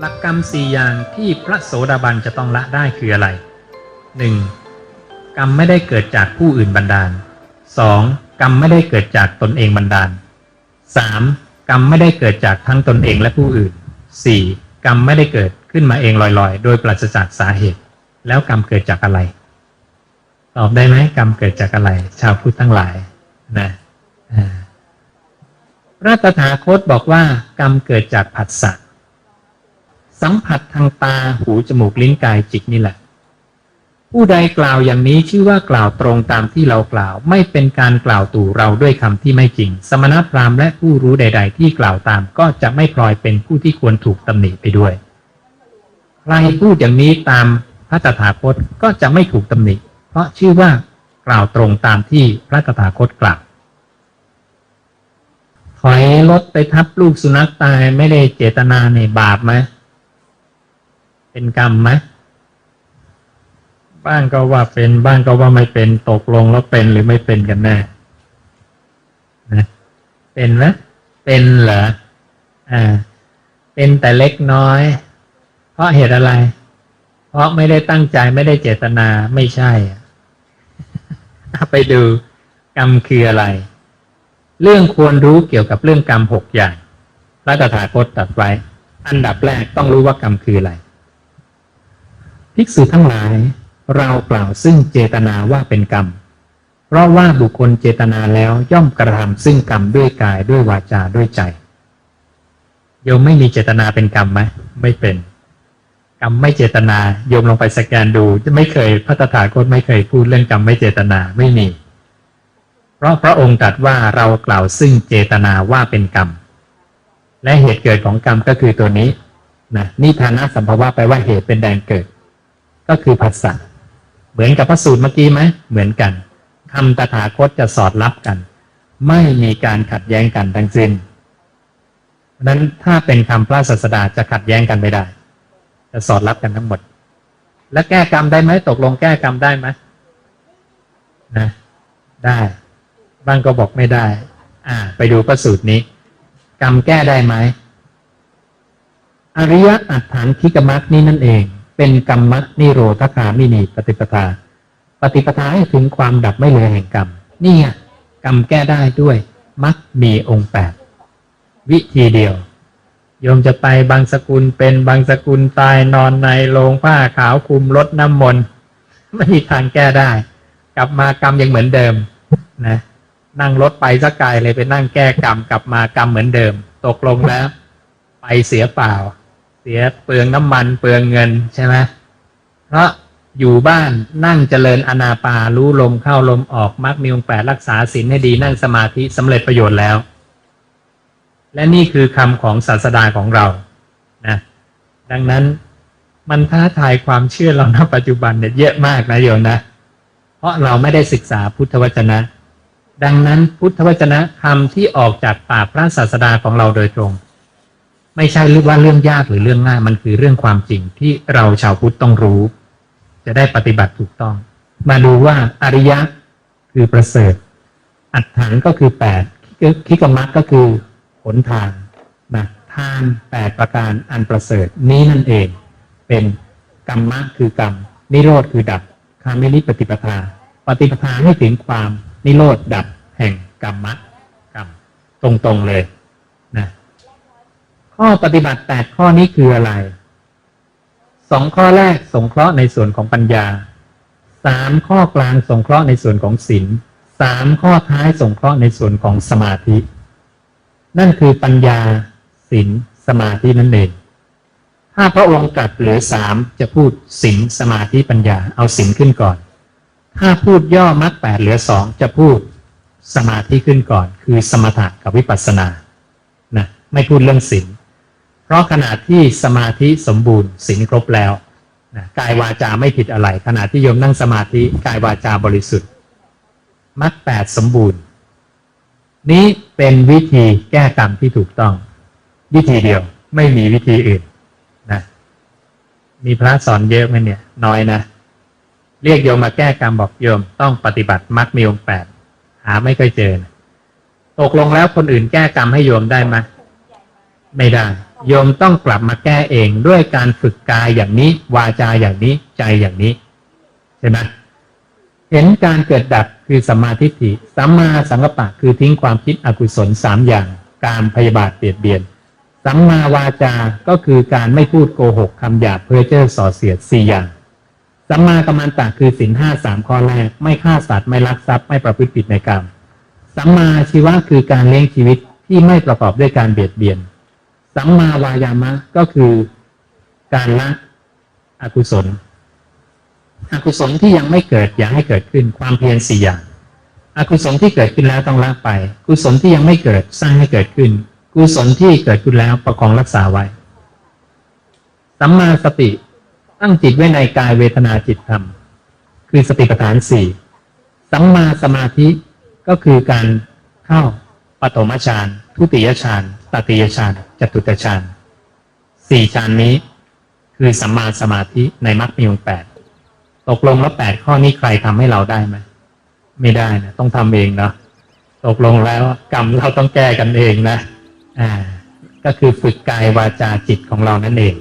หลักกรรมสี่อย่างที่พระโสดาบันจะต้องละได้คืออะไร 1. กรรมไม่ได้เกิดจากผู้อื่นบันดาล 2. กรรมไม่ได้เกิดจากตนเองบันดาล 3. กรรมไม่ได้เกิดจากทั้งตนเองและผู้อื่น 4. กรรมไม่ได้เกิดขึ้นมาเองลอยๆ โดยปราศจากสาเหตุ แล้วกรรมเกิดจากอะไร ตอบได้ไหมกรรมเกิดจากอะไร ชาวพุทธทั้งหลายนะอ่าพระตถาคตบอกว่ากรรมเกิดจากผัสสะ สัมผัสทางตาหูจมูกลิ้นกายจิตนี่แหละ ผู้ใดกล่าวอย่างนี้ชื่อว่ากล่าวตรงตามที่เรากล่าว ไม่เป็นการกล่าวตู่เราด้วยคำที่ไม่จริง สมณพราหมณ์และผู้รู้ใด ๆ ที่กล่าวตามก็จะไม่พลอยเป็นผู้ที่ควรถูกตำหนิไปด้วยใครพูดอย่างนี้ตามพระตถาคตก็จะไม่ถูกตำหนิ เพราะชื่อว่ากล่าวตรงตามที่พระตถาคตกล่าวถอยรถไปทับลูกสุนัขตายไม่ได้เจตนาในบาปไหม เป็นกรรมไหมบ้างก็ว่าเป็นบ้างก็ว่าไม่เป็นตกลงแล้วเป็นหรือไม่เป็นกันแน่นะเป็นไหมเป็นเหรออ่า เป็นแต่เล็กน้อย เพราะเหตุอะไร เพราะไม่ได้ตั้งใจไม่ได้เจตนาไม่ใช่ไปดูกรรมคืออะไร เรื่องควรรู้เกี่ยวกับเรื่องกรรมหกอย่างพระตถาคตตรัสไว้ อันดับแรกต้องรู้ว่ากรรมคืออะไร ภิกษุทั้งหลาย เรากล่าวซึ่งเจตนาว่าเป็นกรรม เพราะว่าบุคคลเจตนาแล้วย่อมกระทำซึ่งกรรมด้วยกายด้วยวาจาด้วยใจโยมไม่มีเจตนาเป็นกรรมไหมไม่เป็น กรรมไม่เจตนาโยมลองไปสแกนดูจะไม่เคยพระตถาคตไม่เคยพูดเรื่องกรรมไม่เจตนาไม่มี เพราะพระองค์ตรัสว่าเรากล่าวซึ่งเจตนาว่าเป็นกรรม และเหตุเกิดของกรรมก็คือตัวนี้นะนิทานะสัมภาวะแปลว่าเหตุเป็นแดนเกิด ก็คือภาษาเหมือนกับพระสูตรเมื่อกี้ไหมเหมือนกันคำตถาคตจะสอดรับกัน ไม่มีการขัดแย้งกันทั้งสิ้นเพราะนั้นถ้าเป็นคำพระศาสดาจะขัดแย้งกันไม่ได้ จะสอดรับกันทั้งหมด แล้วแก้กรรมได้ไหมตกลงแก้กรรมได้ไหมนะได้บ้างก็บอกไม่ได้ อ่า ไปดูพระสูตรนี้ กรรมแก้ได้ไหมอริยอัตถานคิกมักนี้นั่นเอง เป็นกรรมนิโรธคามินีปฏิปทา ปฏิปทาให้ถึงความดับไม่เหลือแห่งกรรม นี่ไงกรรมแก้ได้ด้วยมักมีองค์แปดวิธีเดียว โยมจะไปบางสกุลเป็นบางสกุลตายนอนในโรงผ้าขาวคุมรดน้ำมนต์ไม่มีทางแก้ได้ กลับมากรรมยังเหมือนเดิมนะนั่งรถไปสักไกลเลยไปนั่งแก้กรรมกลับมากรรมเหมือนเดิม ตกลงแล้ว ไปเสียเปล่า สียเปลืองน้ำมันเปลืองเงินใช่ไหมเพราะอยู่บ้านนั่งเจริญอนาปารู้ลมเข้าลมออกมักมีองค์แปดรักษาศีลให้ดีนั่งสมาธิสำเร็จประโยชน์แล้ว และนี่คือคำของศาสดาของเรานะดังนั้นมันท้าทายความเชื่อเราณปัจจุบันเนี่ยเยอะมากนะโยมนะ เพราะเราไม่ได้ศึกษาพุทธวจนะ ดังนั้นพุทธวจนะคำที่ออกจากปากพระศาสดาของเราโดยตรง ไม่ใช่เรื่องว่าเรื่องยากหรือเรื่องง่าย มันคือเรื่องความจริงที่เราชาวพุทธต้องรู้ จะได้ปฏิบัติถูกต้อง มาดูว่าอริยะคือประเสริฐ อัฏฐานก็คือแปดคิกมักก็คือหนทางนะทานแปดประการอันประเสริฐนี้นั่นเอง เป็นกรรมะคือกรรม นิโรธคือดับคามินิปฏิปทา ปฏิปทาให้ถึงความนิโรธดับแห่งกรรมะกรรมตรงๆเลย ข้อปฏิบัติแปดข้อนี้คืออะไรสองข้อแรกสงเคราะห์ในส่วนของปัญญาสามข้อกลางสงเคราะห์ในส่วนของศีลสามข้อท้ายสงเคราะห์ในส่วนของสมาธิ นั่นคือปัญญาศีลสมาธินั่นเองถ้าพระองค์ตรัสเหลือสามจะพูดศีลสมาธิปัญญาเอาศีลขึ้นก่อน ถ้าพูดย่อมรรคแปดเหลือสองจะพูดสมาธิขึ้นก่อน คือสมถะกับวิปัสสนานะไม่พูดเรื่องศีล เพราะขณะที่สมาธิสมบูรณ์ศีลครบแล้วนะกายวาจาไม่ผิดอะไร ขณะที่โยมนั่งสมาธิกายวาจาบริสุทธิ์มรรคแปดสมบูรณ์ นี้เป็นวิธีแก้กรรมที่ถูกต้อง วิธีเดียวไม่มีวิธีอื่นนะมีพระสอนเยอะไหมเนี่ยน้อยนะเรียกโยมมาแก้กรรมบอกโยมต้องปฏิบัติมรรคมีองค์แปดหาไม่เคยเจอนะตกลงแล้วคนอื่นแก้กรรมให้โยมได้ไหมไม่ได้ โยมต้องกลับมาแก้เองด้วยการฝึกกายอย่างนี้ วาจาอย่างนี้ใจอย่างนี้ใช่ไหมเห็นการเกิดดับคือสัมมาทิฏฐิสัมมาสังกัปปะคือทิ้งความคิดอกุศลสามอย่าง การพยาบาทเบียดเบียนสัมมาวาจาก็คือการไม่พูดโกหกคำหยาบเพ้อเจ้อส่อเสียดสี่อย่างสัมมากัมมันตะคือสินห้าสามข้อแรก ไม่ฆ่าสัตว์ไม่ลักทรัพย์ไม่ประพฤติผิดในกรรมสัมมาชีวะคือการเลี้ยงชีวิตที่ไม่ประกอบด้วยการเบียดเบียน สัมมาวายามะก็คือการละอกุศล อกุศลที่ยังไม่เกิดอย่าให้เกิดขึ้นความเพียรสี่อย่างอกุศลที่เกิดขึ้นแล้วต้องละไป กุศลที่ยังไม่เกิดสร้างให้เกิดขึ้น กุศลที่เกิดขึ้นแล้วประคองรักษาไว้สัมมาสติตั้งจิตไว้ในกายเวทนาจิตธรรม คือสติปัฏฐานสี่สัมมาสมาธิก็คือการเข้า ปฐมฌานทุติยฌานตติยฌานจตุตฌานสี่ฌานนี้ คือสัมมาสมาธิในมรรคมีองค์แปดตกลงแล้วแปดข้อนี้ใครทำให้เราได้ไหมไม่ได้นะต้องทำเองเนาะตกลงแล้วกรรมเราต้องแก้กันเองนะอ่าก็คือฝึกกายวาจาจิตของเรานั่นเอง